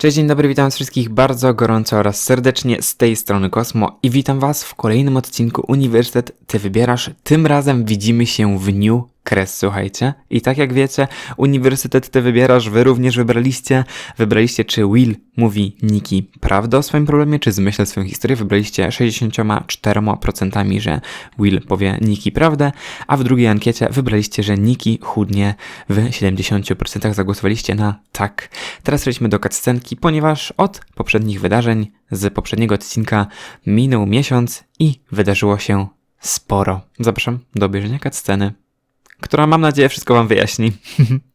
Cześć, dzień dobry, witam wszystkich bardzo gorąco oraz serdecznie z tej strony Kosmo i witam was w kolejnym odcinku Uniwersytet Ty Wybierasz. Tym razem widzimy się w New Kres, słuchajcie. I tak jak wiecie, Uniwersytet Ty Wybierasz, wy również wybraliście. Wybraliście, czy Will mówi Niki prawdę o swoim problemie, czy zmyśla swoją historię. Wybraliście 64%, że Will powie Niki prawdę, a w drugiej ankiecie wybraliście, że Niki chudnie w 70% zagłosowaliście na tak. Teraz przejdźmy do cutscenki, ponieważ od poprzednich wydarzeń z poprzedniego odcinka minął miesiąc i wydarzyło się sporo. Zapraszam do obejrzenia cutsceny, która mam nadzieję wszystko wam wyjaśni.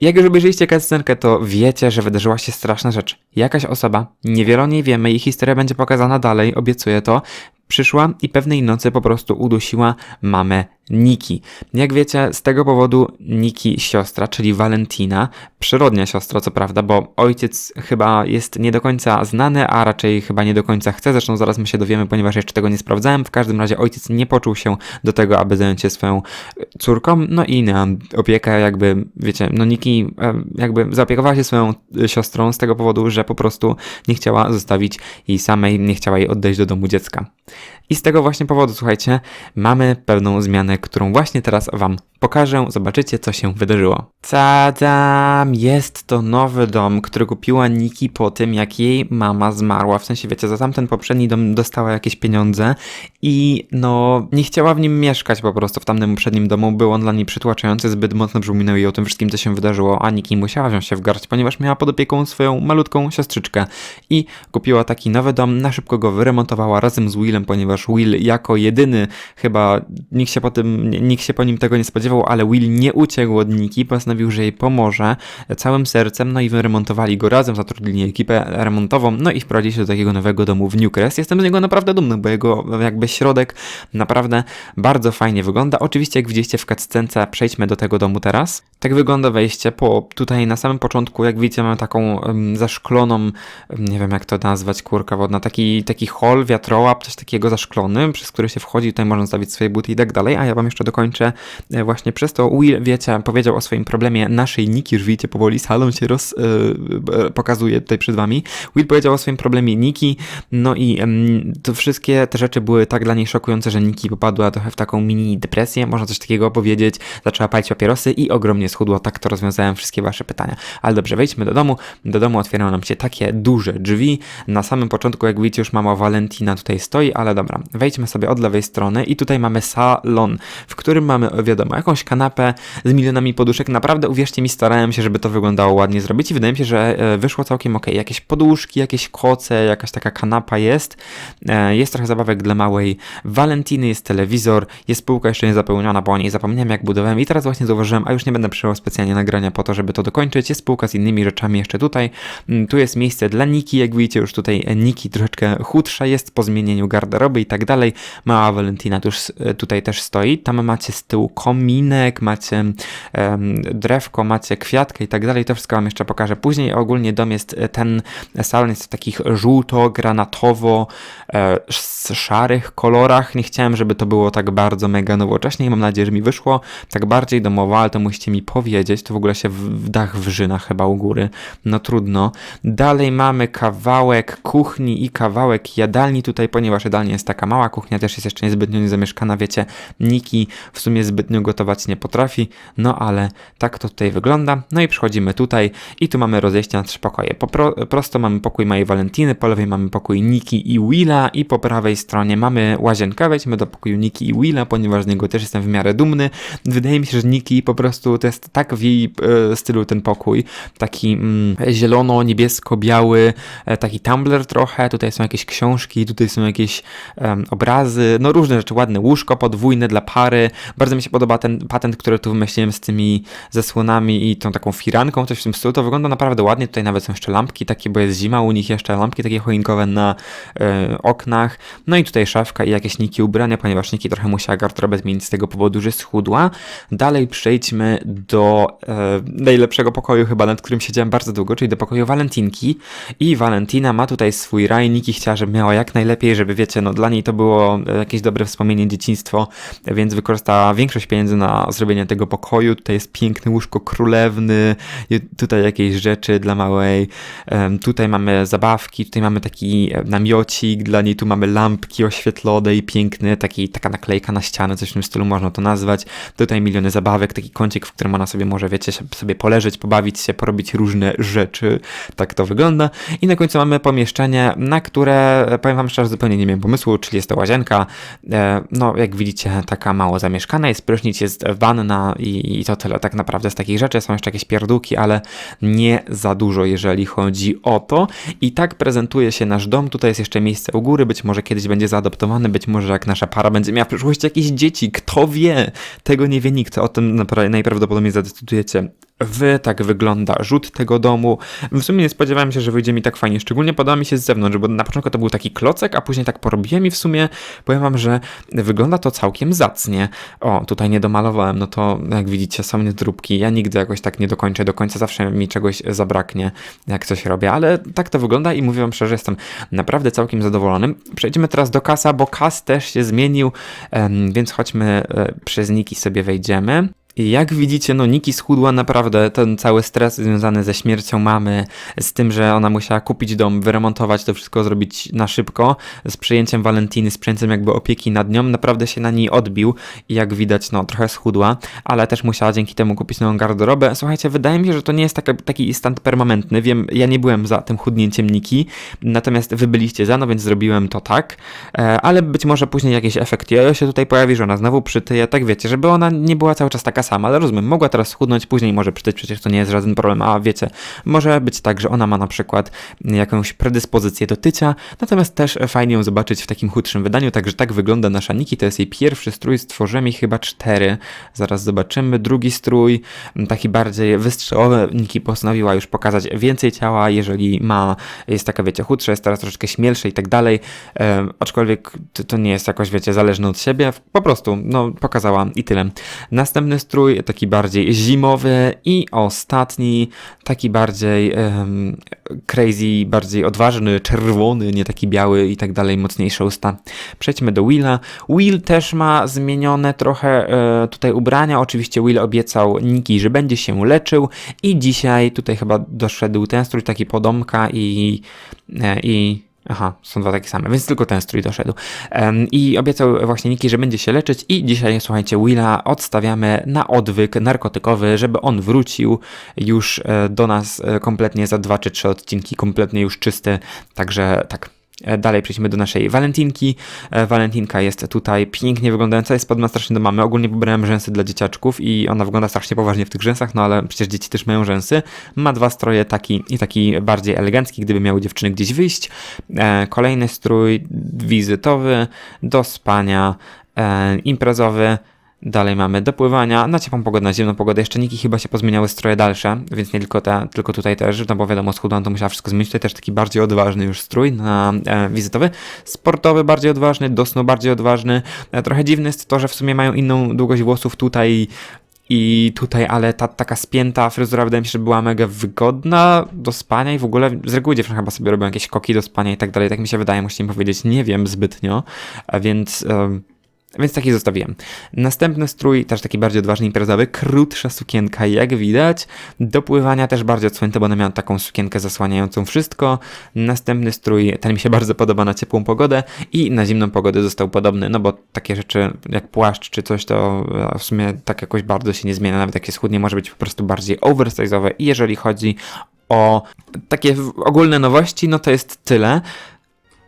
Jak już obejrzeliście cutscenkę, to wiecie, że wydarzyła się straszna rzecz. Jakaś osoba, niewiele o niej wiemy, jej historia będzie pokazana dalej, obiecuję to, przyszła i pewnej nocy po prostu udusiła mamę Niki. Jak wiecie, z tego powodu Niki siostra, czyli Valentina, przyrodnia siostra, co prawda, bo ojciec chyba jest nie do końca znany, a raczej chyba nie do końca chce, zresztą zaraz my się dowiemy, ponieważ jeszcze tego nie sprawdzałem. W każdym razie ojciec nie poczuł się do tego, aby zająć się swoją córką, no i na opiekę jakby, wiecie, no Niki e, jakby zaopiekowała się swoją siostrą z tego powodu, że po prostu nie chciała zostawić jej samej, nie chciała jej oddać do domu dziecka. I z tego właśnie powodu, słuchajcie, mamy pewną zmianę, którą właśnie teraz Wam pokażę. Zobaczycie, co się wydarzyło. Tadam! Jest to nowy dom, który kupiła Niki po tym, jak jej mama zmarła. W sensie, wiecie, za tamten poprzedni dom dostała jakieś pieniądze i no, nie chciała w nim mieszkać po prostu w tamtym poprzednim domu. Był on dla niej przytłaczający, zbyt mocno przypominał jej o tym wszystkim, co się wydarzyło, a Niki musiała wziąć się w garść, ponieważ miała pod opieką swoją malutką siostrzyczkę i kupiła taki nowy dom, na szybko go wyremontowała razem z Willem, ponieważ Will jako jedyny chyba nikt się po tym, nikt się po nim tego nie spodziewał, ale Will nie uciekł od Niki, postanowił, że jej pomoże całym sercem, no i wyremontowali go razem, zatrudnili ekipę remontową, no i wprowadzili się do takiego nowego domu w Newcrest. Jestem z niego naprawdę dumny, bo jego jakby środek naprawdę bardzo fajnie wygląda. Oczywiście, jak widzieliście w cutscence, przejdźmy do tego domu teraz. Tak wygląda wejście, po tutaj na samym początku, jak widzicie, mamy taką um, zaszkloną, nie wiem jak to nazwać, kurka wodna, taki, taki hol, wiatrołap, coś takiego zaszklony, przez który się wchodzi, tutaj można stawić swoje buty i tak dalej, a ja wam jeszcze dokończę e, właśnie przez to. Will, wiecie, powiedział o swoim problemie naszej Niki, już widzicie powoli, salon się roz, yy, pokazuje tutaj przed wami. Will powiedział o swoim problemie Niki, no i yy, to wszystkie te rzeczy były tak dla niej szokujące, że Niki popadła trochę w taką mini depresję, można coś takiego powiedzieć, zaczęła palić papierosy i ogromnie schudła, tak to rozwiązałem wszystkie wasze pytania. Ale dobrze, wejdźmy do domu, do domu otwierają nam się takie duże drzwi, na samym początku, jak widzicie, już mama Valentina tutaj stoi, ale dobra, wejdźmy sobie od lewej strony i tutaj mamy salon, w którym mamy, wiadomo, jakąś kanapę z milionami poduszek. Naprawdę, uwierzcie mi, starałem się, żeby to wyglądało ładnie zrobić i wydaje mi się, że e, wyszło całkiem ok. Jakieś poduszki, jakieś koce, jakaś taka kanapa jest. E, jest trochę zabawek dla małej Valentiny, jest telewizor, jest półka jeszcze niezapełniona, bo o niej zapomniałem jak budowałem i teraz właśnie zauważyłem, a już nie będę przyjął specjalnie nagrania po to, żeby to dokończyć. Jest półka z innymi rzeczami jeszcze tutaj. Mm, tu jest miejsce dla Niki, jak widzicie już tutaj Niki troszeczkę chudsza jest po zmienieniu garderoby i tak dalej. Mała Valentina tuż, e, tutaj też stoi. Tam macie z tyłu kominek, macie em, drewko, macie kwiatkę i tak dalej. To wszystko wam jeszcze pokażę później. Ogólnie dom jest, e, ten salon jest w takich żółto-granatowo e, szarych kolorach. Nie chciałem, żeby to było tak bardzo mega nowocześnie i mam nadzieję, że mi wyszło tak bardziej domowo, ale to musicie mi powiedzieć. To w ogóle się w dach wrzyna chyba u góry. No trudno. Dalej mamy kawałek kuchni i kawałek jadalni tutaj, ponieważ jadalnia jest taka mała, kuchnia też jest jeszcze niezbytnio niezamieszkana, wiecie, Niki w sumie zbytnio gotować nie potrafi, no ale tak to tutaj wygląda. No i przychodzimy tutaj i tu mamy rozejście na trzy pokoje. Po pro, prosto mamy pokój mojej Walentiny, po lewej mamy pokój Niki i Willa i po prawej stronie mamy łazienkę. Wejdźmy do pokoju Niki i Willa, ponieważ z niego też jestem w miarę dumny. Wydaje mi się, że Niki po prostu to jest tak w jej e, stylu ten pokój, taki mm, zielono-niebiesko-biały, e, taki Tumblr trochę, tutaj są jakieś książki, tutaj są jakieś em, obrazy, no różne rzeczy, ładne łóżko podwójne dla pary. Bardzo mi się podoba ten patent, który tu wymyśliłem z tymi zasłonami i tą taką firanką, coś w tym stylu. To wygląda naprawdę ładnie. Tutaj nawet są jeszcze lampki takie, bo jest zima, u nich jeszcze lampki takie choinkowe na e, oknach. No i tutaj szafka i jakieś niki ubrania, ponieważ Niki trochę musiała garderobę zmienić z tego powodu, że schudła. Dalej przejdźmy do e, najlepszego pokoju chyba, nad którym siedziałem bardzo długo, czyli do pokoju Walentinki. I Valentina ma tutaj swój raj. Niki chciała, żeby miała jak najlepiej, żeby wiecie, no dla niej to było e, jakieś dobre wspomnienie, dzieciństwo, więc wykorzystała większość pieniędzy na zrobienie tego pokoju. Tutaj jest piękne łóżko królewny, tutaj jakieś rzeczy dla małej. Tutaj mamy zabawki, tutaj mamy taki e, namiocik dla niej, tu mamy lampki oświetlone i piękny, taki, taka naklejka na ścianę, coś w tym stylu można to nazwać. Tutaj miliony zabawek, taki kącik, w którym ona sobie może, wiecie, sobie poleżeć, pobawić się, porobić różne rzeczy. Tak to wygląda. I na końcu mamy pomieszczenie, na które, e, powiem wam szczerze, zupełnie nie miałem pomysłu, czyli jest to łazienka. E, No, jak widzicie, taka mało zamieszkana, jest prysznic, jest wanna i, i to tyle tak naprawdę z takich rzeczy. Są jeszcze jakieś pierdółki, ale nie za dużo, jeżeli chodzi o to. I tak prezentuje się nasz dom. Tutaj jest jeszcze miejsce u góry, być może kiedyś będzie zaadoptowany, być może jak nasza para będzie miała w przyszłości jakieś dzieci, kto wie? Tego nie wie nikt, o tym najprawdopodobniej zadecydujecie wy, tak wygląda rzut tego domu. W sumie nie spodziewałem się, że wyjdzie mi tak fajnie, szczególnie podoba mi się z zewnątrz, bo na początku to był taki klocek, a później tak porobiłem i w sumie powiem wam, że wygląda to całkiem zacnie. O, tutaj nie domalowałem, no to jak widzicie są niedróbki, ja nigdy jakoś tak nie dokończę do końca, zawsze mi czegoś zabraknie, jak coś robię, ale tak to wygląda i mówię wam szczerze, jestem naprawdę całkiem zadowolonym. Przejdźmy teraz do kasa, bo kas też się zmienił, więc chodźmy e, przez niki sobie wejdziemy. Jak widzicie, no Niki schudła naprawdę, ten cały stres związany ze śmiercią mamy, z tym, że ona musiała kupić dom, wyremontować to wszystko, zrobić na szybko, z przyjęciem Walentiny, z przyjęciem jakby opieki nad nią, naprawdę się na niej odbił i jak widać, no trochę schudła, ale też musiała dzięki temu kupić nową garderobę. Słuchajcie, wydaje mi się, że to nie jest taka, taki stan permanentny, wiem, ja nie byłem za tym chudnięciem Niki, natomiast wy byliście za, no więc zrobiłem to tak, e, ale być może później jakiś efekt jojo się tutaj pojawi, że ona znowu przytyje, tak wiecie, żeby ona nie była cały czas taka sama, ale rozumiem, mogła teraz schudnąć, później może przytyć, przecież to nie jest żaden problem, a wiecie, może być tak, że ona ma na przykład jakąś predyspozycję do tycia, natomiast też fajnie ją zobaczyć w takim chudszym wydaniu, także tak wygląda nasza Niki, to jest jej pierwszy strój, stworzymy ich chyba cztery, zaraz zobaczymy, drugi strój, taki bardziej wystrzałowy, Niki postanowiła już pokazać więcej ciała, jeżeli ma, jest taka, wiecie, chudsza, jest teraz troszeczkę śmielsze i tak dalej, e, aczkolwiek to, to nie jest jakoś, wiecie, zależne od siebie, po prostu, no, pokazała i tyle. Następny strój, taki bardziej zimowy i ostatni, taki bardziej em, crazy, bardziej odważny, czerwony, nie taki biały i tak dalej, mocniejsze usta. Przejdźmy do Willa. Will też ma zmienione trochę e, tutaj ubrania. Oczywiście Will obiecał Niki, że będzie się leczył i dzisiaj tutaj chyba doszedł ten strój taki podomka i, e, i Aha, są dwa takie same, więc tylko ten strój doszedł. Em, I obiecał właśnie Niki, że będzie się leczyć i dzisiaj, słuchajcie, Willa odstawiamy na odwyk narkotykowy, żeby on wrócił już e, do nas e, kompletnie za dwa czy trzy odcinki, kompletnie już czysty, także tak. E, Dalej przejdźmy do naszej walentinki. E, Walentinka jest tutaj pięknie wyglądająca, jest podobna strasznie do mamy. Ogólnie pobrałem rzęsy dla dzieciaczków i ona wygląda strasznie poważnie w tych rzęsach, no ale przecież dzieci też mają rzęsy. Ma dwa stroje, taki i taki bardziej elegancki, gdyby miały dziewczyny gdzieś wyjść. E, Kolejny strój wizytowy, do spania, imprezowy. Dalej mamy do pływania, na ciepłą pogodę, na zimną pogodę. Jeszcze Niki chyba się pozmieniały stroje dalsze, więc nie tylko te, tylko tutaj też, no bo wiadomo, schudłam, to musiała wszystko zmienić. Tutaj też taki bardziej odważny już strój na e, wizytowy. Sportowy bardziej odważny, do snu bardziej odważny. E, trochę dziwne jest to, że w sumie mają inną długość włosów tutaj i tutaj, ale ta taka spięta fryzura wydaje mi się, że była mega wygodna do spania i w ogóle z reguły dziewczyny chyba sobie robią jakieś koki do spania i tak dalej, tak mi się wydaje, muszę im powiedzieć, nie wiem zbytnio, a więc... em, więc taki zostawiłem. Następny strój, też taki bardziej odważny imprezowy, krótsza sukienka, jak widać. Do pływania też bardziej odsłonięte, bo ona miała taką sukienkę zasłaniającą wszystko. Następny strój, ten mi się bardzo podoba na ciepłą pogodę i na zimną pogodę został podobny, no bo takie rzeczy jak płaszcz czy coś, to e, w sumie tak jakoś bardzo się nie zmienia, nawet jak się schudnie, może być po prostu bardziej oversize'owe i jeżeli chodzi o takie ogólne nowości, no to jest tyle.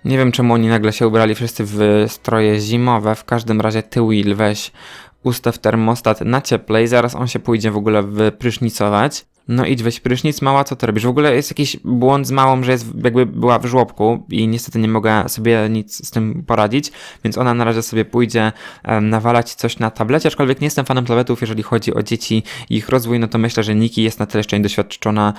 Nie wiem czemu oni nagle się ubrali wszyscy w stroje zimowe. W każdym razie ty Will weź ustaw termostat na cieplej, zaraz on się pójdzie w ogóle wyprysznicować. No idź weź prysznic, mała, co ty robisz? W ogóle jest jakiś błąd z małą, że jest jakby była w żłobku i niestety nie mogła sobie nic z tym poradzić, więc ona na razie sobie pójdzie em, nawalać coś na tablecie, aczkolwiek nie jestem fanem tabletów, jeżeli chodzi o dzieci i ich rozwój, no to myślę, że Niki jest na tyle jeszcze niedoświadczona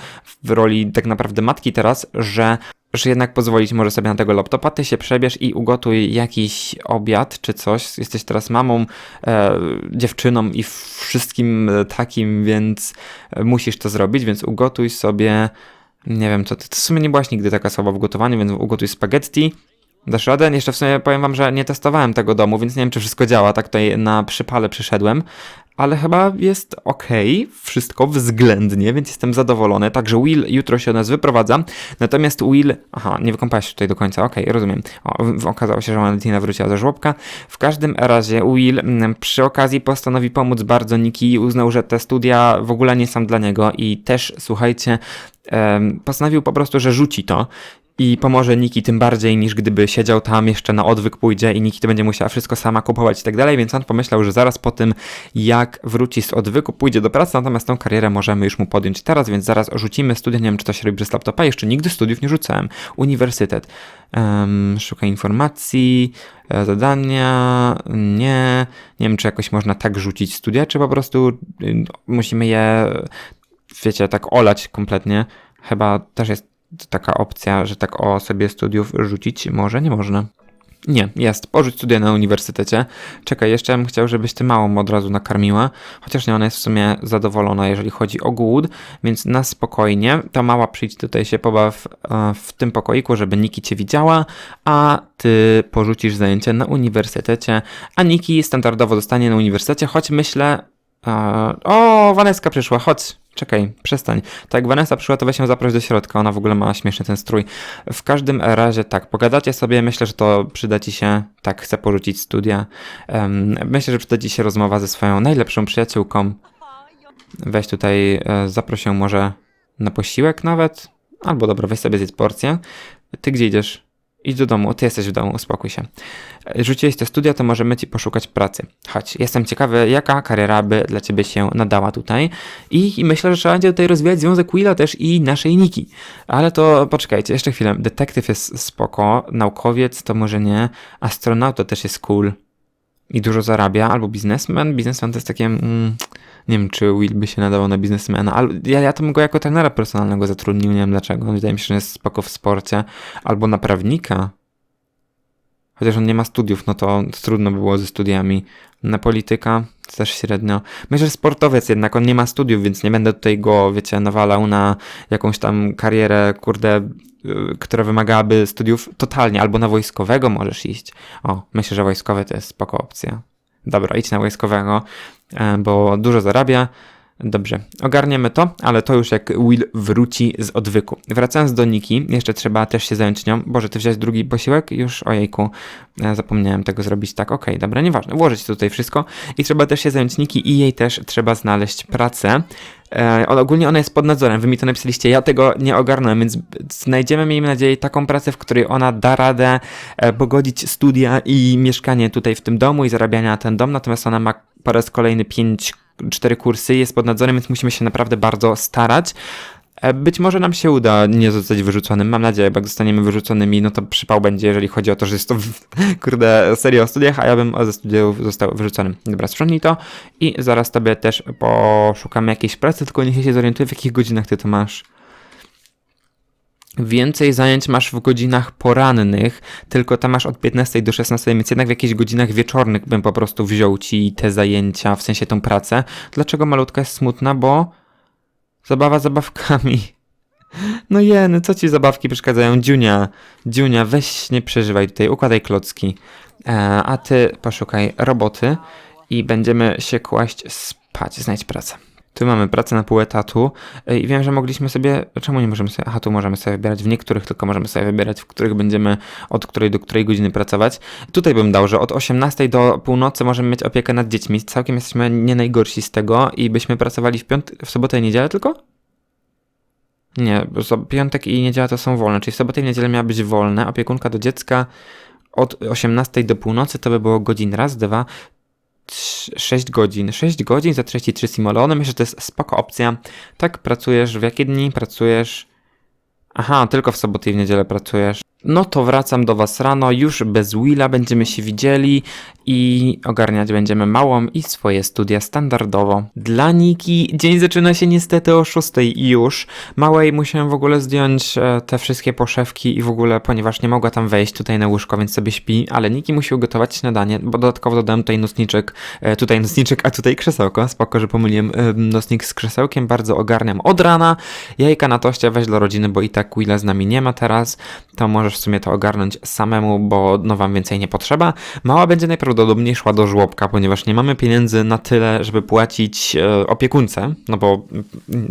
w roli tak naprawdę matki teraz, że że jednak pozwolić może sobie na tego laptopa, ty się przebierz i ugotuj jakiś obiad czy coś. Jesteś teraz mamą, e, dziewczyną i wszystkim takim, więc e, musisz to zrobić, więc ugotuj sobie, nie wiem, co ty, ty w sumie nie byłaś nigdy taka słaba w gotowaniu, więc ugotuj spaghetti. Dasz radę? Jeszcze w sumie powiem wam, że nie testowałem tego domu, więc nie wiem, czy wszystko działa. Tak tutaj na przypale przyszedłem, ale chyba jest ok, wszystko względnie, więc jestem zadowolony. Także Will jutro się od nas wyprowadza. Natomiast Will. Aha, nie wykąpałeś się tutaj do końca, ok, rozumiem. O, okazało się, że Valentina wróciła ze żłobka. W każdym razie Will mm, przy okazji postanowi pomóc bardzo Niki i uznał, że te studia w ogóle nie są dla niego i też, słuchajcie, postanowił po prostu, że rzuci to i pomoże Niki tym bardziej niż gdyby siedział tam jeszcze na odwyk pójdzie i Niki to będzie musiała wszystko sama kupować i tak dalej, więc on pomyślał, że zaraz po tym jak wróci z odwyku pójdzie do pracy, natomiast tą karierę możemy już mu podjąć teraz, więc zaraz rzucimy studia, nie wiem czy to się robi przez laptopa, jeszcze nigdy studiów nie rzucałem. Uniwersytet. Um, szukaj informacji, e, zadania, nie, nie wiem czy jakoś można tak rzucić studia, czy po prostu y, musimy je, wiecie, tak olać kompletnie. Chyba też jest taka opcja, że tak o sobie studiów rzucić może, nie można. Nie, jest. Porzuć studia na uniwersytecie. Czekaj, jeszcze bym chciał, żebyś ty małą od razu nakarmiła. Chociaż nie, ona jest w sumie zadowolona, jeżeli chodzi o głód, więc na spokojnie. Ta mała przyjdź tutaj się pobaw e, w tym pokoiku, żeby Niki cię widziała, a ty porzucisz zajęcie na uniwersytecie, a Niki standardowo zostanie na uniwersytecie, choć myślę... E, o, Waneska przyszła, chodź. Czekaj, przestań. Tak Vanessa przyszła, to weź ją do środka. Ona w ogóle ma śmieszny ten strój. W każdym razie tak, pogadacie sobie, myślę, że to przyda ci się, tak, chcę porzucić studia. Em, myślę, że przyda ci się rozmowa ze swoją najlepszą przyjaciółką. Weź tutaj, e, zaproś ją może na posiłek nawet. Albo dobra, weź sobie zjedz porcję. Ty gdzie idziesz? Idź do domu, ty jesteś w domu, uspokój się. Rzuciłeś te studia, to możemy ci poszukać pracy. Chodź, jestem ciekawy, jaka kariera by dla ciebie się nadała tutaj. I, I myślę, że trzeba będzie tutaj rozwijać związek Willa też i naszej Niki. Ale to poczekajcie, jeszcze chwilę. Detektyw jest spoko, naukowiec to może nie, astronauta też jest cool i dużo zarabia, albo biznesmen. Biznesmen to jest takie. Mm, nie wiem, czy Will by się nadawał na biznesmena, ale ja, ja to bym go jako trenera personalnego zatrudnił, nie wiem dlaczego. Wydaje mi się, że jest spoko w sporcie, albo na prawnika. Chociaż on nie ma studiów, no to trudno by było ze studiami. Na polityka też średnio. Myślę, że sportowiec jednak, on nie ma studiów, więc nie będę tutaj go, wiecie, nawalał na jakąś tam karierę, kurde, y, która wymagałaby studiów totalnie, albo na wojskowego możesz iść. O, myślę, że wojskowy to jest spoko opcja. Dobra, idź na wojskowego, e, bo dużo zarabia. Dobrze, ogarniemy to, ale to już jak Will wróci z odwyku. Wracając do Niki, jeszcze trzeba też się zająć nią. Boże, ty wziąłeś drugi posiłek? Już, ojejku, zapomniałem tego zrobić. Tak, okej, dobra, nieważne. Włożyć tutaj wszystko i trzeba też się zająć Niki i jej też trzeba znaleźć pracę. E, ogólnie ona jest pod nadzorem, wy mi to napisaliście, ja tego nie ogarnąłem, więc znajdziemy, miejmy nadzieję, taką pracę, w której ona da radę e, pogodzić studia i mieszkanie tutaj w tym domu i zarabianie na ten dom, natomiast ona ma po raz kolejny 5, 4 kursy, jest pod nadzorem, więc musimy się naprawdę bardzo starać. E, Być może nam się uda nie zostać wyrzuconym. Mam nadzieję, bo jak zostaniemy wyrzuconymi, no to przypał będzie, jeżeli chodzi o to, że jest to, kurde, seria o studiach, a ja bym ze studiów został wyrzucony. Dobra, sprzątnij to i zaraz tobie też poszukamy jakiejś pracy, tylko niech się zorientuję, w jakich godzinach ty to masz. Więcej zajęć masz w godzinach porannych, tylko tam masz od 15 do 16, więc jednak w jakichś godzinach wieczornych bym po prostu wziął ci te zajęcia, w sensie tą pracę. Dlaczego malutka jest smutna? Bo zabawa zabawkami. No jeny, co ci zabawki przeszkadzają? Dziunia, Dziunia, weź nie przeżywaj tutaj, układaj klocki. E, a ty poszukaj roboty i będziemy się kłaść spać, znajdź pracę. Tu mamy pracę na pół etatu e, i wiem, że mogliśmy sobie, czemu nie możemy sobie, aha, tu możemy sobie wybierać, w niektórych tylko możemy sobie wybierać, w których będziemy od której do której godziny pracować. Tutaj bym dał, że od 18 do północy możemy mieć opiekę nad dziećmi, całkiem jesteśmy nie najgorsi z tego i byśmy pracowali w, piąt- w sobotę i niedzielę tylko? Nie, piątek i niedziela to są wolne, czyli w sobotę i niedzielę miała być wolne, opiekunka do dziecka od 18 do północy to by było godzin raz, dwa, 6 godzin. 6 godzin za 33 simulony. Myślę, że to jest spoko opcja. Tak, pracujesz w jakie dni? Pracujesz. Aha, tylko w soboty i w niedzielę pracujesz. No to wracam do Was rano, już bez Willa będziemy się widzieli i ogarniać będziemy małą i swoje studia standardowo. Dla Niki dzień zaczyna się niestety o 6 już. Małej musiałem w ogóle zdjąć e, te wszystkie poszewki i w ogóle, ponieważ nie mogła tam wejść tutaj na łóżko, więc sobie śpi, ale Niki musi ugotować śniadanie, bo dodatkowo dodałem tutaj nocniczek, e, tutaj nocniczek, a tutaj krzesełko. Spoko, że pomyliłem e, nocnik z krzesełkiem, bardzo ogarniam od rana. Jajka na toście weź dla rodziny, bo i tak Willa z nami nie ma teraz, to możesz w sumie to ogarnąć samemu, bo no wam więcej nie potrzeba. Mała będzie najprawdopodobniej szła do żłobka, ponieważ nie mamy pieniędzy na tyle, żeby płacić e, opiekunce, no bo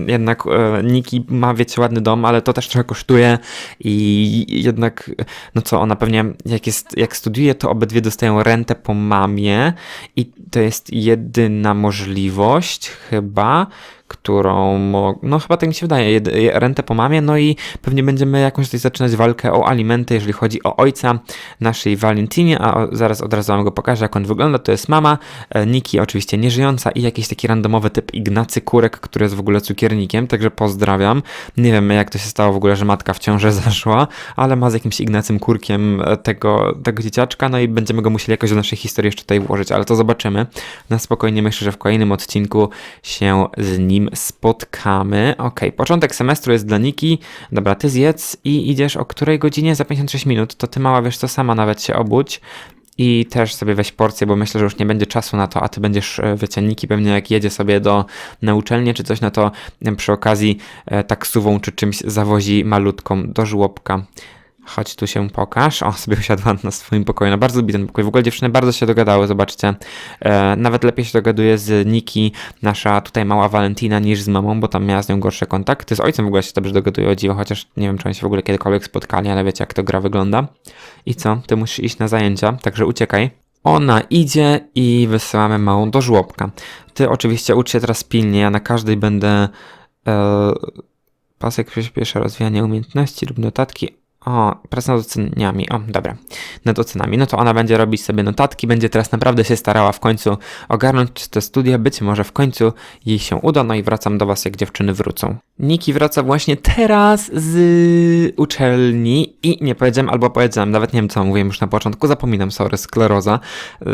jednak e, Niki ma, wiecie, ładny dom, ale to też trochę kosztuje i jednak, no co, ona pewnie jak, jest, jak studiuje, to obydwie dostają rentę po mamie i to jest jedyna możliwość chyba, którą, no chyba tak mi się wydaje, rentę po mamie, no i pewnie będziemy jakąś tutaj zaczynać walkę o alimenty, jeżeli chodzi o ojca naszej Valentinie, a zaraz od razu wam go pokażę, jak on wygląda, to jest mama, e, Niki oczywiście nieżyjąca i jakiś taki randomowy typ Ignacy Kurek, który jest w ogóle cukiernikiem, także pozdrawiam. Nie wiem jak to się stało w ogóle, że matka w ciążę zaszła, ale ma z jakimś Ignacym Kurkiem e, tego, tego dzieciaczka, no i będziemy go musieli jakoś do naszej historii jeszcze tutaj włożyć, ale to zobaczymy. Na spokojnie myślę, że w kolejnym odcinku się z nim spotkamy. Ok, początek semestru jest dla Niki. Dobra, ty zjedz i idziesz o której godzinie? Za 56 minut. To ty mała, wiesz co, sama nawet się obudź. I też sobie weź porcję, bo myślę, że już nie będzie czasu na to, a ty będziesz, e, wiecie, Niki pewnie jak jedzie sobie do na uczelnię czy coś, no to przy okazji e, taksówą czy czymś zawozi malutką do żłobka. Chodź tu się pokaż. O, sobie usiadła na swoim pokoju. No bardzo lubi ten pokój. W ogóle dziewczyny bardzo się dogadały, zobaczcie. E, nawet lepiej się dogaduje z Niki, nasza tutaj mała Valentina, niż z mamą, bo tam miała z nią gorsze kontakty. Z ojcem w ogóle się dobrze dogaduje o dziwo, chociaż nie wiem, czy oni się w ogóle kiedykolwiek spotkali, ale wiecie, jak to gra wygląda. I co? Ty musisz iść na zajęcia, także uciekaj. Ona idzie i wysyłamy małą do żłobka. Ty oczywiście ucz się teraz pilnie, ja na każdej będę... E, pasek przyspieszy rozwijanie umiejętności lub notatki. O, praca nad oceniami. O, dobra. Nad ocenami. No to ona będzie robić sobie notatki, będzie teraz naprawdę się starała w końcu ogarnąć te studia. Być może w końcu jej się uda. No i wracam do Was, jak dziewczyny wrócą. Niki wraca właśnie teraz z uczelni i nie powiedziałem, albo powiedziałem, nawet nie wiem co mówiłem już na początku, zapominam, sorry, skleroza,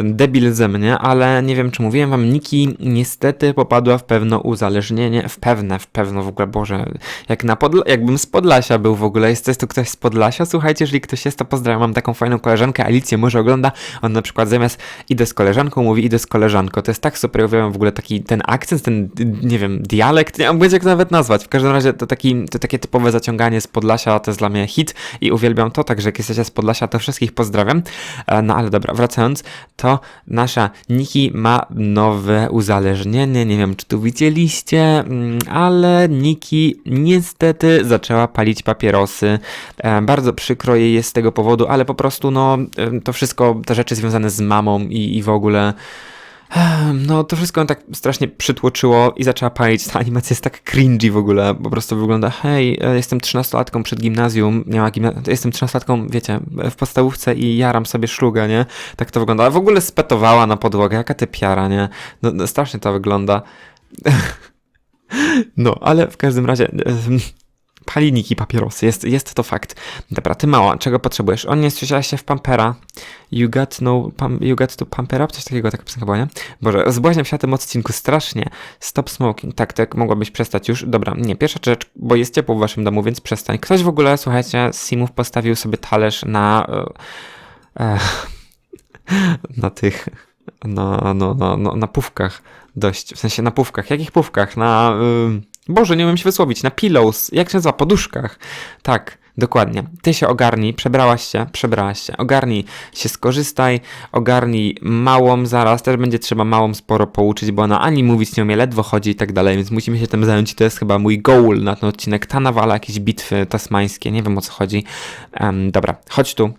debil ze mnie, ale nie wiem czy mówiłem wam, Niki niestety popadła w pewne uzależnienie, w pewne, w pewno w ogóle, Boże, jak na Podla- jakbym z Podlasia był w ogóle, jest, jest tu ktoś z Podlasia, słuchajcie, jeżeli ktoś jest, to pozdrawiam, mam taką fajną koleżankę, Alicję, może ogląda, on na przykład zamiast idę z koleżanką, mówi idę z koleżanką, to jest tak super, uwielbiam w ogóle taki ten akcent, ten, nie wiem, dialekt, nie pojęcia jak to nawet nazwać, w każdym razie to, taki, to takie typowe zaciąganie z Podlasia, to jest dla mnie hit i uwielbiam to, także jak jesteście z Podlasia, to wszystkich pozdrawiam, E, no ale dobra, wracając, to nasza Niki ma nowe uzależnienie, nie wiem czy tu widzieliście, mm, ale Niki niestety zaczęła palić papierosy, E, bardzo przykro jej jest z tego powodu, ale po prostu no to wszystko, te rzeczy związane z mamą i, i w ogóle No, to wszystko tak strasznie przytłoczyło i zaczęła palić. Ta animacja jest tak cringy w ogóle. Po prostu wygląda, hej, e, jestem 13-latką przed gimnazjum, nie ma gimna... jestem 13-latką, wiecie, w podstawówce i jaram sobie szlugę, nie? Tak to wygląda. A w ogóle spetowała na podłogę, jaka ty piara, nie? No, no strasznie to wygląda. No, ale w każdym razie... em, pali Niki papierosy, jest, jest to fakt. Dobra, ty mała, czego potrzebujesz? On nie słyszałeś się w Pampera. You got no, pam, you got to pumper up? Coś takiego, taka piosenka była, nie? Boże, zbłaźniam się na tym odcinku strasznie. Stop smoking. Tak, tak, mogłabyś przestać już. Dobra, nie, pierwsza rzecz, bo jest ciepło w waszym domu, więc przestań. Ktoś w ogóle, słuchajcie, Simów postawił sobie talerz na... E, e, na tych... Na, no, na, na, na pówkach dość, w sensie na pówkach. Jakich pówkach? Na... Y, Boże, nie umiem się wysłowić. Na pillows. Jak się nazywa? Poduszkach. Tak, dokładnie. Ty się ogarnij, przebrałaś się, przebrałaś się. Ogarnij się, skorzystaj, ogarnij małą zaraz. Też będzie trzeba małą sporo pouczyć, bo ona ani mówić nie umie, ledwo chodzi i tak dalej, więc musimy się tym zająć to jest chyba mój goal na ten odcinek. Ta nawala jakieś bitwy tasmańskie, nie wiem o co chodzi. Um, dobra, chodź tu.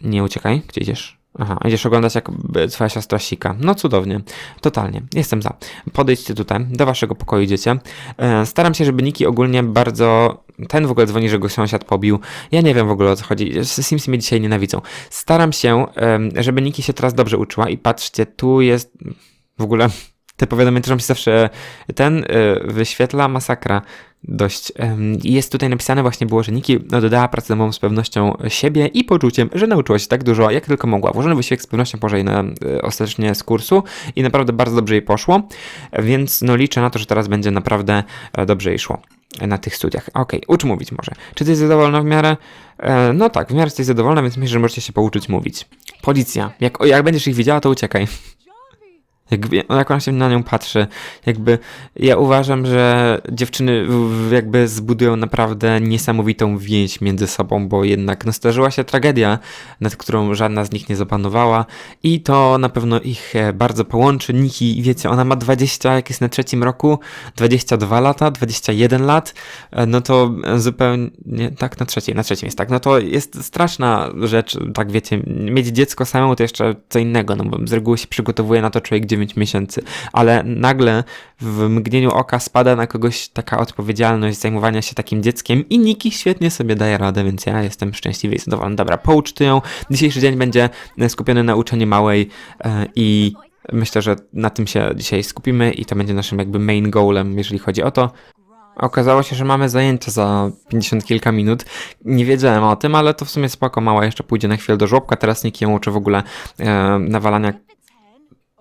Nie uciekaj, gdzie idziesz? Aha, idziesz oglądać jak twoja siostra sika. No cudownie, totalnie, jestem za. Podejdźcie tutaj, do waszego pokoju idziecie. E, staram się, żeby Niki ogólnie bardzo... Ten w ogóle dzwoni, że go sąsiad pobił. Ja nie wiem w ogóle o co chodzi. Simsy mnie dzisiaj nienawidzą. Staram się, żeby Niki się teraz dobrze uczyła i patrzcie, tu jest... W ogóle te powiadomienia też mi się zawsze ten e, wyświetla masakra dość. Jest tutaj napisane właśnie było, że Niki dodała pracę domową z pewnością siebie i poczuciem, że nauczyła się tak dużo, jak tylko mogła. Włożony wysiłek z pewnością pożej na, e, ostatecznie z kursu i naprawdę bardzo dobrze jej poszło, więc no liczę na to, że teraz będzie naprawdę e, dobrze jej szło na tych studiach. Okej, okay, ucz mówić może. Czy ty jesteś zadowolona w miarę? E, no tak, w miarę jesteś zadowolona, więc myślę, że możecie się pouczyć mówić. Policja. Jak, jak będziesz ich widziała, to uciekaj. Jak, jak ona się na nią patrzy, jakby ja uważam, że dziewczyny jakby zbudują naprawdę niesamowitą więź między sobą, bo jednak no, zdarzyła się tragedia, nad którą żadna z nich nie zapanowała i to na pewno ich e, bardzo połączy. Niki, wiecie, ona ma 20, jak jest na trzecim roku, 22 lata, 21 lat, e, no to zupełnie, tak, na trzeciej, na trzecim jest tak, no to jest straszna rzecz, tak wiecie, mieć dziecko samemu to jeszcze co innego, no bo z reguły się przygotowuje na to człowiek 9 9 miesięcy, ale nagle w mgnieniu oka spada na kogoś taka odpowiedzialność zajmowania się takim dzieckiem i Niki świetnie sobie daje radę, więc ja jestem szczęśliwy i zadowolony. Dobra, poucz ją. Dzisiejszy dzień będzie skupiony na uczeniu małej e, i myślę, że na tym się dzisiaj skupimy i to będzie naszym jakby main goalem, jeżeli chodzi o to. Okazało się, że mamy zajęcia za 50 kilka minut. Nie wiedziałem o tym, ale to w sumie spoko. Mała jeszcze pójdzie na chwilę do żłobka. Teraz nikt ją uczy w ogóle e, nawalania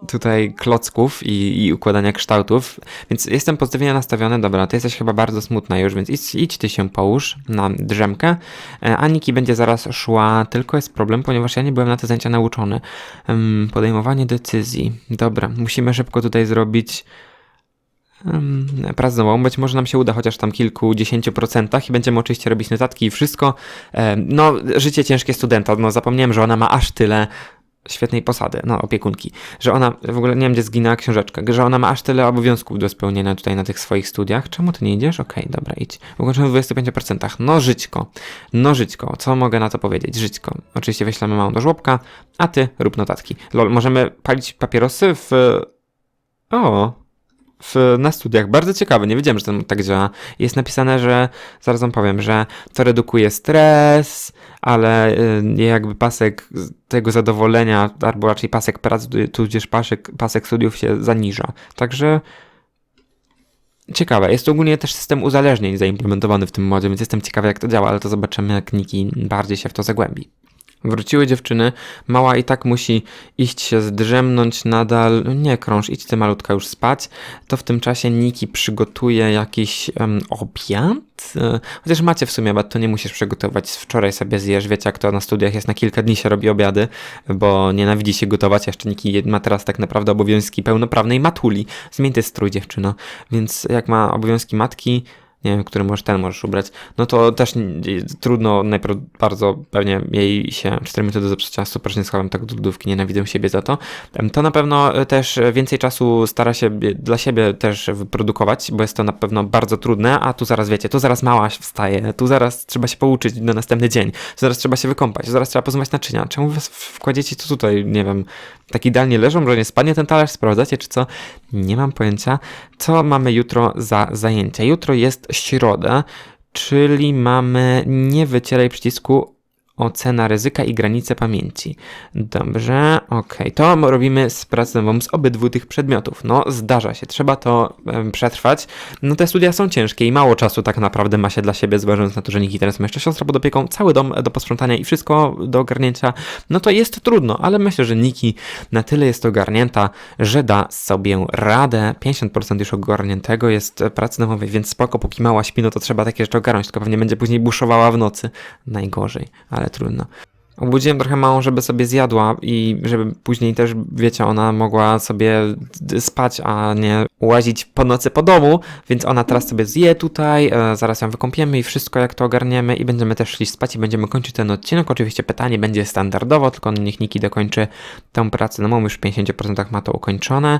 tutaj klocków i, i, układania kształtów, więc jestem pozytywnie nastawiony. Dobra, ty jesteś chyba bardzo smutna już, więc idź, idź ty się połóż na drzemkę. E, Aniki będzie zaraz szła, tylko jest problem, ponieważ ja nie byłem na te zajęcia nauczony. Um, podejmowanie decyzji. Dobra, musimy szybko tutaj zrobić um, pracę domową. Być może nam się uda chociaż tam kilkudziesięciu procentach i będziemy oczywiście robić notatki i wszystko. Um, no, życie ciężkie studenta. No, zapomniałem, że ona ma aż tyle świetnej posady, no opiekunki, że ona, w ogóle nie wiem gdzie zginęła książeczka, że ona ma aż tyle obowiązków do spełnienia tutaj na tych swoich studiach. Czemu ty nie idziesz? Okej, okay, dobra, idź. Ukończymy w 25%. No żyćko, no żyćko, co mogę na to powiedzieć? Żyćko. Oczywiście wyślemy małą do żłobka, a ty rób notatki. Lol, możemy palić papierosy w... O, w, na studiach. Bardzo ciekawe, nie wiedziałem, że to tak działa. Jest napisane, że, zaraz wam powiem, że to redukuje stres, ale y, jakby pasek tego zadowolenia, albo raczej pasek pracy, tudzież pasek, pasek studiów się zaniża. Także ciekawe. Jest ogólnie też system uzależnień zaimplementowany w tym modzie, więc jestem ciekawy jak to działa, ale to zobaczymy jak Niki bardziej się w to zagłębi. Wróciły dziewczyny, mała i tak musi iść się zdrzemnąć nadal, nie krąż, idź ty malutka już spać, to w tym czasie Niki przygotuje jakiś um, obiad, e, chociaż macie w sumie, bo to nie musisz przygotować, wczoraj sobie zjesz, wiecie jak to na studiach jest, na kilka dni się robi obiady, bo nienawidzi się gotować, jeszcze Niki ma teraz tak naprawdę obowiązki pełnoprawnej matuli, zmień strój dziewczyno, więc jak ma obowiązki matki, nie wiem, który możesz ten możesz ubrać, no to też trudno, bardzo pewnie jej się 4 minuty do zepsucia super nie schowam tak do lodówki, nienawidzę siebie za to. To na pewno e, też więcej czasu stara się dla siebie też wyprodukować, bo jest to na pewno bardzo trudne, a tu zaraz wiecie, tu zaraz mała wstaje, tu zaraz trzeba się pouczyć na następny dzień, zaraz trzeba się wykąpać, zaraz trzeba pozmać naczynia. Czemu wy wkładziecie to tutaj, nie wiem, tak idealnie leżą, że nie spadnie ten talerz, sprawdzacie czy co? Nie mam pojęcia. Co mamy jutro za zajęcia? Jutro jest środa, czyli mamy nie wycieraj przycisku ocena ryzyka i granice pamięci. Dobrze, okej. To robimy z pracą domową z obydwu tych przedmiotów. No, zdarza się, trzeba to em, przetrwać. No, te studia są ciężkie i mało czasu tak naprawdę ma się dla siebie, zważając na to, że Niki teraz ma jeszcze siostra pod opieką, cały dom do posprzątania i wszystko do ogarnięcia. No to jest trudno, ale myślę, że Niki na tyle jest ogarnięta, że da sobie radę. 50% już ogarniętego jest pracy domowej, więc spoko, póki mała śpi, no to trzeba takie rzeczy ogarnąć, tylko pewnie będzie później buszowała w nocy. Najgorzej, ale trudno. Obudziłem trochę małą, żeby sobie zjadła i żeby później też, wiecie, ona mogła sobie spać, a nie łazić po nocy po domu, więc ona teraz sobie zje tutaj, e, zaraz ją wykąpiemy i wszystko jak to ogarniemy i będziemy też szli spać i będziemy kończyć ten odcinek. Oczywiście pytanie będzie standardowo, tylko niech Niki dokończy tę pracę domową, już w 50% ma to ukończone.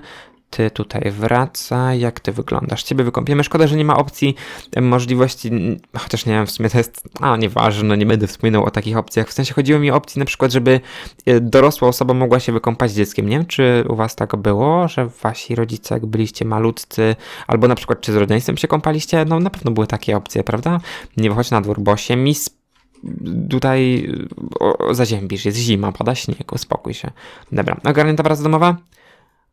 Ty tutaj wraca, jak ty wyglądasz? Ciebie wykąpiemy. Szkoda, że nie ma opcji, możliwości, chociaż nie wiem, w sumie to jest, a nieważne, nie będę wspominał o takich opcjach. W sensie chodziło mi o opcję na przykład, żeby e, dorosła osoba mogła się wykąpać z dzieckiem. Nie wiem, czy u was tak było, że wasi rodzice, jak byliście malutcy, albo na przykład czy z rodzeństwem się kąpaliście, no na pewno były takie opcje, prawda? Nie wychodź na dwór, bo się mi tutaj o, o, zaziębisz, jest zima, pada śnieg, uspokój się. Dobra, ogarnięta praca domowa?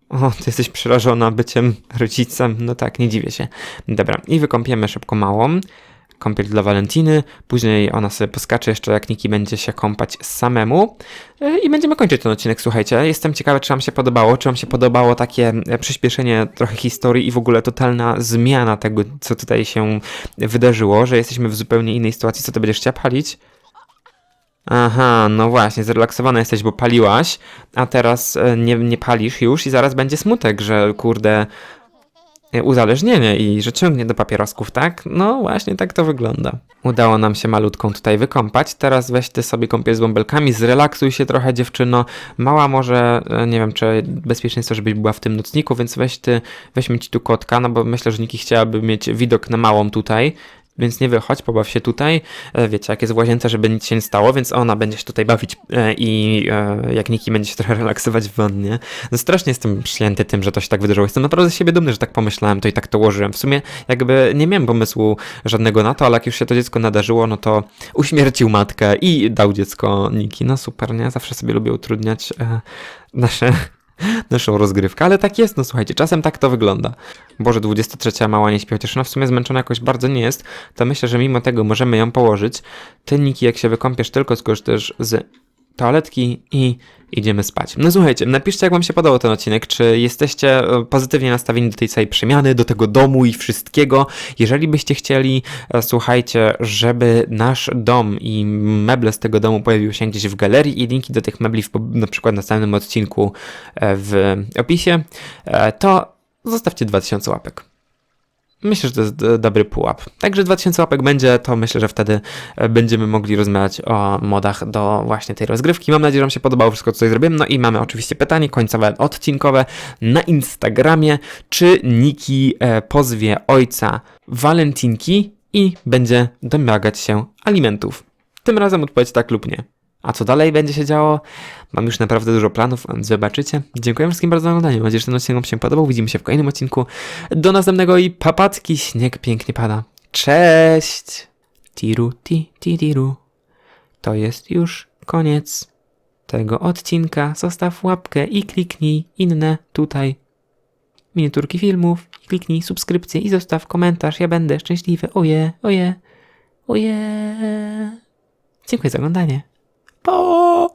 O, ty jesteś przerażona byciem rodzicem. No tak, nie dziwię się. Dobra, i wykąpiemy szybko małą. Kąpiel dla Walentiny. Później ona sobie poskacze jeszcze, jak Niki będzie się kąpać samemu. Yy, I będziemy kończyć ten odcinek, słuchajcie. Jestem ciekawy, czy Wam się podobało. Czy Wam się podobało takie e, przyspieszenie trochę historii i w ogóle totalna zmiana tego, co tutaj się wydarzyło, że jesteśmy w zupełnie innej sytuacji. Co ty będziesz chciała palić? Aha, no właśnie, zrelaksowana jesteś, bo paliłaś, a teraz e, nie, nie palisz już i zaraz będzie smutek, że kurde e, uzależnienie i że ciągnie do papierosków, tak? No właśnie, tak to wygląda. Udało nam się malutką tutaj wykąpać, teraz weź ty sobie kąpiel z bąbelkami, zrelaksuj się trochę dziewczyno, mała może, e, nie wiem czy bezpieczeństwo, żebyś była w tym nocniku, więc weź ty, weźmy ci tu kotka, no bo myślę, że Niki chciałaby mieć widok na małą tutaj, więc nie wychodź, pobaw się tutaj. E, Wiecie, jak jest w łazience, żeby nic się nie stało, więc ona będzie się tutaj bawić e, i e, jak Niki będzie się trochę relaksować w wannie. No strasznie jestem przyjęty tym, że to się tak wydarzyło. Jestem naprawdę z siebie dumny, że tak pomyślałem, to i tak to ułożyłem. W sumie jakby nie miałem pomysłu żadnego na to, ale jak już się to dziecko nadarzyło, no to uśmiercił matkę i dał dziecko Niki. No super, nie? Zawsze sobie lubię utrudniać nasze naszą rozgrywkę, ale tak jest, no słuchajcie, czasem tak to wygląda. Boże, 23 mała nie śpi, chociaż ona w sumie zmęczona jakoś bardzo nie jest, to myślę, że mimo tego możemy ją położyć. Ty, Niki, jak się wykąpiesz, tylko skorzystasz z toaletki i idziemy spać. No słuchajcie, napiszcie, jak wam się podobał ten odcinek, czy jesteście e, pozytywnie nastawieni do tej całej przemiany, do tego domu i wszystkiego. Jeżeli byście chcieli, e, słuchajcie, żeby nasz dom i meble z tego domu pojawiły się gdzieś w galerii i linki do tych mebli w, na przykład na następnym odcinku e, w opisie, to zostawcie 2000 łapek. Myślę, że to jest dobry pułap. Także 2000 łapek będzie, to myślę, że wtedy e, będziemy mogli rozmawiać o modach do właśnie tej rozgrywki. Mam nadzieję, że Wam się podobało wszystko, co tutaj zrobiłem. No i mamy oczywiście pytanie końcowe, odcinkowe na Instagramie. Czy Niki e, pozwie ojca Walentinki i będzie domagać się alimentów? Tym razem odpowiedź tak lub nie. A co dalej będzie się działo? Mam już naprawdę dużo planów, zobaczycie. Dziękuję wszystkim bardzo za oglądanie. Mam nadzieję, że ten odcinek Wam się podobał. Widzimy się w kolejnym odcinku. Do następnego i papatki, śnieg pięknie pada. Cześć! Tiru ti ti tiru. To jest już koniec tego odcinka. Zostaw łapkę i kliknij inne tutaj miniaturki filmów. Kliknij subskrypcję i zostaw komentarz. Ja będę szczęśliwy. Oje, oje, oje. Dziękuję za oglądanie. Oh.